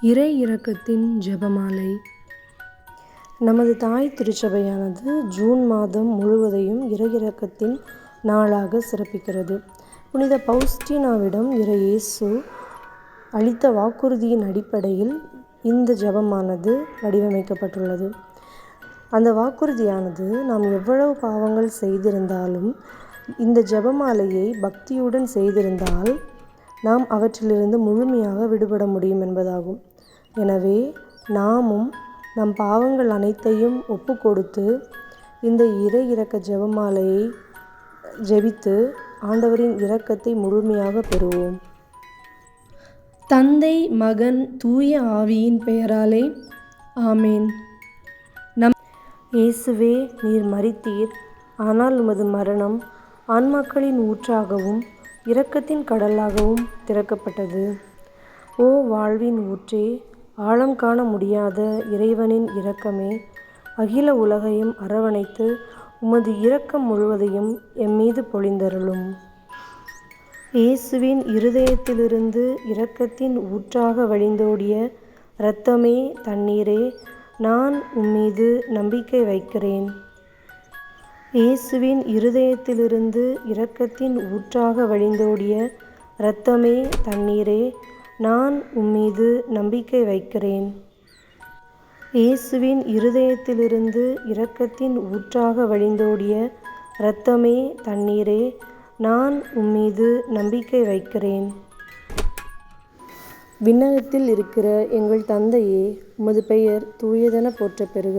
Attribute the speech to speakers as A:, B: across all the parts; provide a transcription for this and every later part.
A: இறை இறக்கத்தின் ஜெபமாலை. நமது தாய் திருச்சபையானது ஜூன் மாதம் முழுவதையும் இறையிறக்கத்தின் நாளாக சிறப்பிக்கிறது. புனித பௌஸ்டினாவிடம் இறை இயேசு அளித்த வாக்குறுதியின் அடிப்படையில் இந்த ஜெபமானது வடிவமைக்கப்பட்டுள்ளது. அந்த வாக்குறுதியானது நாம் எவ்வளவு பாவங்கள் செய்திருந்தாலும் இந்த ஜெபமாலையை பக்தியுடன் செய்திருந்தால் நாம் அவற்றிலிருந்து முழுமையாக விடுபட முடியும் என்பதாகும். எனவே நாமும் நம் பாவங்கள் அனைத்தையும் ஒப்பு கொடுத்து இந்த இறை இரக்க ஜெபமாலையை ஜெபித்து ஆண்டவரின் இரக்கத்தை முழுமையாக பெறுவோம். தந்தை மகன் தூய ஆவியின் பெயராலே ஆமேன். நம் இயேசுவே நீர் மரித்தீர். ஆனால் உமது மரணம் ஆன்மாக்களின் ஊற்றாகவும் இரக்கத்தின் கடலாகவும் திறக்கப்பட்டது. ஓ வாழ்வின் ஊற்றே ஆழம் காண முடியாத இறைவனின் இரக்கமே அகில உலகையும் அரவணைத்து உமது இரக்கம் முழுவதையும் எம்மீது பொழிந்தருளும். இயேசுவின் இருதயத்திலிருந்து இரக்கத்தின் ஊற்றாக வழிந்தோடிய இரத்தமே தண்ணீரே நான் உம்மீது நம்பிக்கை வைக்கிறேன். இயேசுவின் இருதயத்திலிருந்து இரக்கத்தின் ஊற்றாக வழிந்தோடிய இரத்தமே தண்ணீரே நான் உம்மீது நம்பிக்கை வைக்கிறேன். இயேசுவின் இருதயத்திலிருந்து இரக்கத்தின் ஊற்றாக வழிந்தோடிய இரத்தமே தண்ணீரே நான் உம்மீது நம்பிக்கை வைக்கிறேன். விண்ணகத்தில் இருக்கிற எங்கள் தந்தையே உமது பெயர் தூயதென போற்ற பெறுக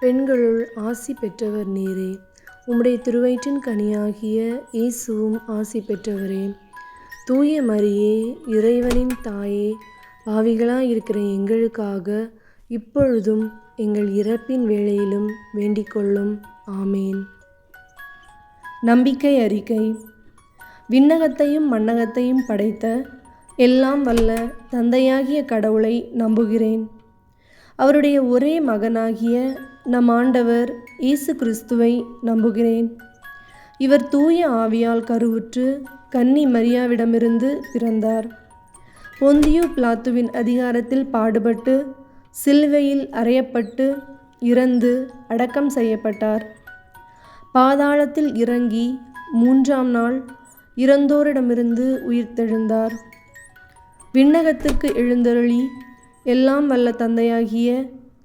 A: பெண்களுள் ஆசி பெற்றவர் நீரே. உம்முடைய திருவயிற்றின் கனியாகிய இயேசுவும் ஆசி பெற்றவரே. தூய மரியே இறைவனின் தாயே பாவிகளாக இருக்கிற எங்களுக்காக இப்பொழுதும் எங்கள் இறப்பின் வேளையிலும் வேண்டிக்கொள்ளும். ஆமேன். நம்பிக்கை அறிக்கை. விண்ணகத்தையும் மண்ணகத்தையும் படைத்த எல்லாம் வல்ல தந்தையாகிய கடவுளை நம்புகிறேன். அவருடைய ஒரே மகனாகிய நம் ஆண்டவர் இயேசு கிறிஸ்துவை நம்புகிறேன். இவர் தூய ஆவியால் கருவுற்று கன்னி மரியாவிடமிருந்து பிறந்தார். பொந்தியு பிளாத்துவின் அதிகாரத்தில் பாடுபட்டு சிலுவையில் அறையப்பட்டு இறந்து அடக்கம் செய்யப்பட்டார். பாதாளத்தில் இறங்கி மூன்றாம் நாள் இறந்தோரிடமிருந்து உயிர்த்தெழுந்தார் விண்ணகத்துக்கு எழுந்தருளி எல்லாம் வல்ல தந்தையாகிய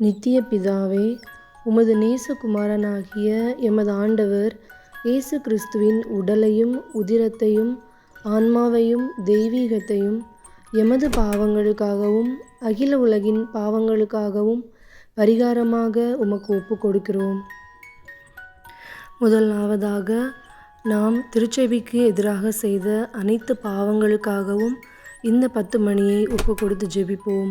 A: நித்திய பிதாவே உமது நேசகுமாரனாகிய எமது ஆண்டவர் இயேசு கிறிஸ்துவின் உடலையும் உதிரத்தையும் ஆன்மாவையும் தெய்வீகத்தையும் எமது பாவங்களுக்காகவும் அகில உலகின் பாவங்களுக்காகவும் பரிகாரமாக உமக்கு ஒப்பு கொடுக்கிறோம் முதலாவதாக நாம் திருச்செவிக்கு எதிராக செய்த அனைத்து பாவங்களுக்காகவும் இந்த பத்து மணியை ஒப்பு கொடுத்து ஜெபிப்போம்.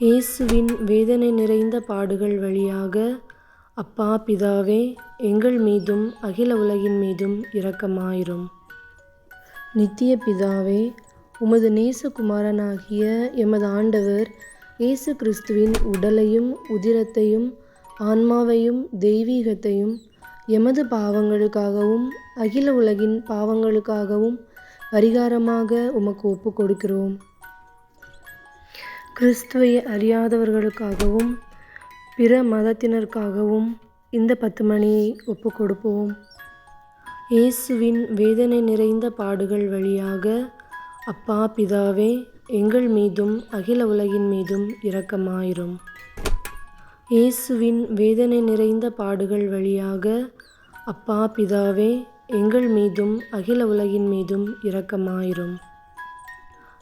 A: இயேசுவின் வேதனை நிறைந்த பாடுகள் வழியாக அப்பா பிதாவே எங்கள் மீதும் அகில உலகின் மீதும் இரக்கமாயிரும். நித்திய பிதாவே உமது நேசகுமாரனாகிய எமது ஆண்டவர் இயேசு கிறிஸ்துவின் உடலையும் உதிரத்தையும் ஆன்மாவையும் தெய்வீகத்தையும் எமது பாவங்களுக்காகவும் அகில உலகின் பாவங்களுக்காகவும் பரிகாரமாக உமக்கு ஒப்பு கொடுக்கிறோம் கிறிஸ்துவை அறியாதவர்களுக்காகவும் பிற மதத்தினருக்காகவும் இந்த பத்து மணியை ஒப்பு கொடுப்போம். இயேசுவின் வேதனை நிறைந்த பாடுகள் வழியாக அப்பா பிதாவே எங்கள் மீதும் அகில உலகின் மீதும் இரக்கமாயிரும். இயேசுவின் வேதனை நிறைந்த பாடுகள் வழியாக அப்பா பிதாவே எங்கள் மீதும் அகில உலகின் மீதும் இரக்கமாயிரும்.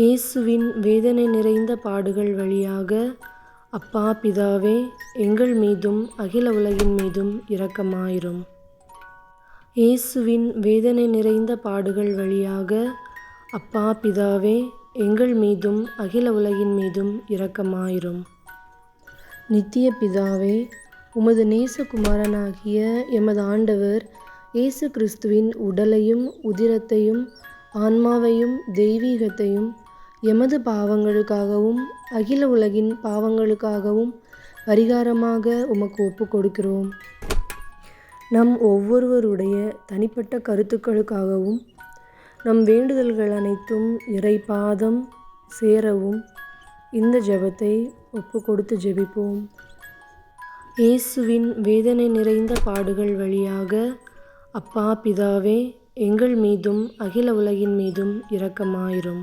A: இயேசுவின் வேதனை நிறைந்த பாடுகள் வழியாக அப்பா பிதாவே எங்கள் மீதும் அகில உலகின் மீதும் இரக்கமாயிரும். இயேசுவின் வேதனை நிறைந்த பாடுகள் வழியாக அப்பா பிதாவே எங்கள் மீதும் அகில உலகின் மீதும் இரக்கமாயிரும். நித்திய பிதாவே உமது நேசகுமாரனாகிய எமது ஆண்டவர் இயேசு கிறிஸ்துவின் உடலையும் உதிரத்தையும் ஆன்மாவையும் தெய்வீகத்தையும் எமது பாவங்களுக்காகவும் அகில உலகின் பாவங்களுக்காகவும் பரிகாரமாக உமக்கு ஒப்பு கொடுக்கிறோம். நம் ஒவ்வொருவருடைய தனிப்பட்ட கருத்துக்களுக்காகவும் நம் வேண்டுதல்கள் அனைத்தும் இறைபாதம் சேரவும் இந்த ஜெபத்தை ஒப்பு கொடுத்து ஜெபிப்போம். இயேசுவின் வேதனை நிறைந்த பாடுகள் வழியாக அப்பா பிதாவே எங்கள் மீதும் அகில உலகின் மீதும் இரக்கமாயிரும்.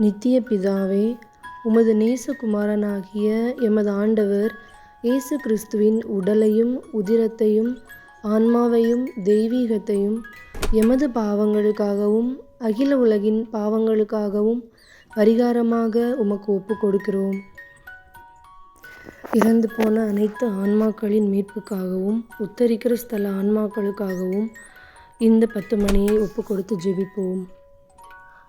A: நித்திய பிதாவே உமது நேசகுமாரனாகிய எமது ஆண்டவர் இயேசு கிறிஸ்துவின் உடலையும் உதிரத்தையும் ஆன்மாவையும் தெய்வீகத்தையும் எமது பாவங்களுக்காகவும் அகில உலகின் பாவங்களுக்காகவும் பரிகாரமாக உமக்கு ஒப்பு கொடுக்கிறோம் இறந்து போன அனைத்து ஆன்மாக்களின் மீட்புக்காகவும் உத்தரிக்கிற ஸ்தல ஆன்மாக்களுக்காகவும் இந்த பத்து மணியை ஒப்பு கொடுத்து ஜெபிப்போம்.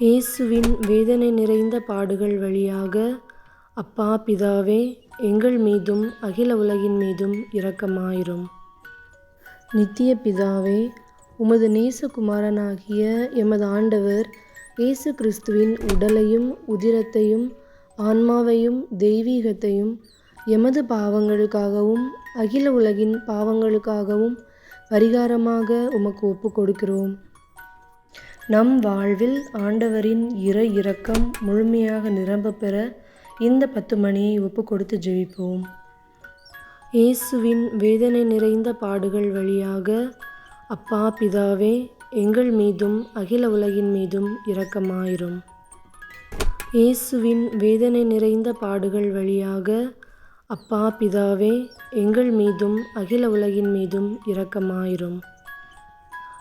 A: இயேசுவின் வேதனை நிறைந்த பாடுகள் வழியாக அப்பா பிதாவே எங்கள் மீதும் அகில உலகின் மீதும் இரக்கமாயிரும். நித்திய பிதாவே உமது நேசகுமாரனாகிய எமது ஆண்டவர் இயேசு கிறிஸ்துவின் உடலையும் உதிரத்தையும் ஆன்மாவையும் தெய்வீகத்தையும் எமது பாவங்களுக்காகவும் அகில உலகின் பாவங்களுக்காகவும் பரிகாரமாக உமக்கு ஒப்பு கொடுக்கிறோம் நம் வாழ்வில் ஆண்டவரின் இறை இரக்கம் முழுமையாக நிரம்ப பெற இந்த பத்து மணியை ஒப்பு கொடுத்து ஜெபிப்போம். இயேசுவின் வேதனை நிறைந்த பாடுகள் வழியாக அப்பா பிதாவே எங்கள் மீதும் அகில உலகின் மீதும் இரக்கமாயிரும். இயேசுவின் வேதனை நிறைந்த பாடுகள் வழியாக அப்பா பிதாவே எங்கள் மீதும் அகில உலகின் மீதும் இரக்கமாயிரும்.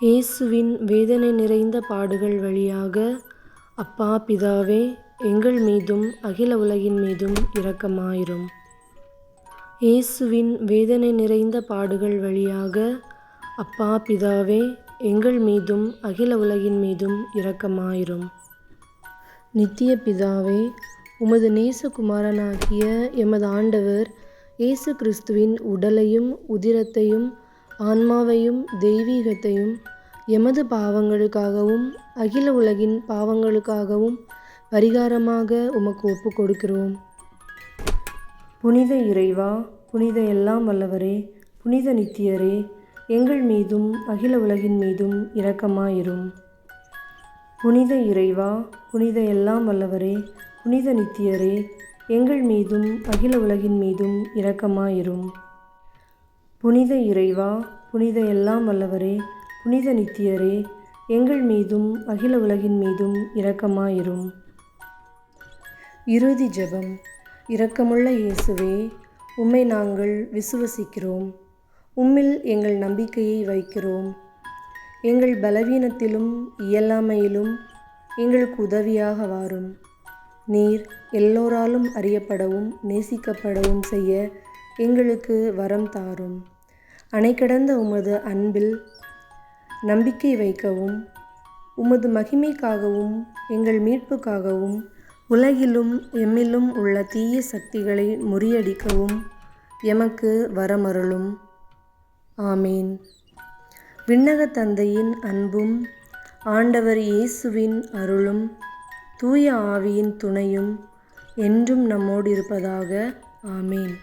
A: இயேசுவின் வேதனை நிறைந்த பாடுகள் வழியாக அப்பா பிதாவே எங்கள் மீதும் அகில உலகின் மீதும் இரக்கமாயிரும். இயேசுவின் வேதனை நிறைந்த பாடுகள் வழியாக அப்பா பிதாவே எங்கள் மீதும் அகில உலகின் மீதும் இரக்கமாயிரும். நித்திய பிதாவே உமது நேசகுமாரனாகிய எமது ஆண்டவர் இயேசு கிறிஸ்துவின் உடலையும் உதிரத்தையும் ஆன்மாவையும் தெய்வீகத்தையும் எமது பாவங்களுக்காகவும் அகில உலகின் பாவங்களுக்காகவும் பரிகாரமாக உமக்கு ஒப்பு கொடுக்கிறோம் புனித இறைவா புனித எல்லாம் வல்லவரே புனித நித்தியரே எங்கள் மீதும் அகில உலகின் மீதும் இரக்கமாயிரும். புனித இறைவா புனித எல்லாம் வல்லவரே புனித நித்தியரே எங்கள் மீதும் அகில உலகின் மீதும் இரக்கமாயிரும். புனித இறைவா புனித எல்லாம் வல்லவரே புனித நித்தியரே எங்கள் மீதும் அகில உலகின் மீதும் இரக்கமாயிரும். இறுதி ஜெபம். இரக்கமுள்ள இயேசுவே உம்மை நாங்கள் விசுவசிக்கிறோம். உம்மில் எங்கள் நம்பிக்கையை வைக்கிறோம். எங்கள் பலவீனத்திலும் இயலாமையிலும் எங்களுக்கு உதவியாக வாரும். நீர் எல்லோராலும் அறியப்படவும் நேசிக்கப்படவும் செய்ய எங்களுக்கு வரம் தாரும். அணைக்கடந்த உமது அன்பில் நம்பிக்கை வைக்கவும் உமது மகிமைக்காகவும் எங்கள் மீட்புக்காகவும் உலகிலும் எம்மிலும் உள்ள தீய சக்திகளை முறியடிக்கவும் எமக்கு வரமருளும். ஆமீன். விண்ணக தந்தையின் அன்பும் ஆண்டவர் இயேசுவின் அருளும் தூய ஆவியின் துணையும் என்றும் நம்மோடு இருப்பதாக ஆமீன்.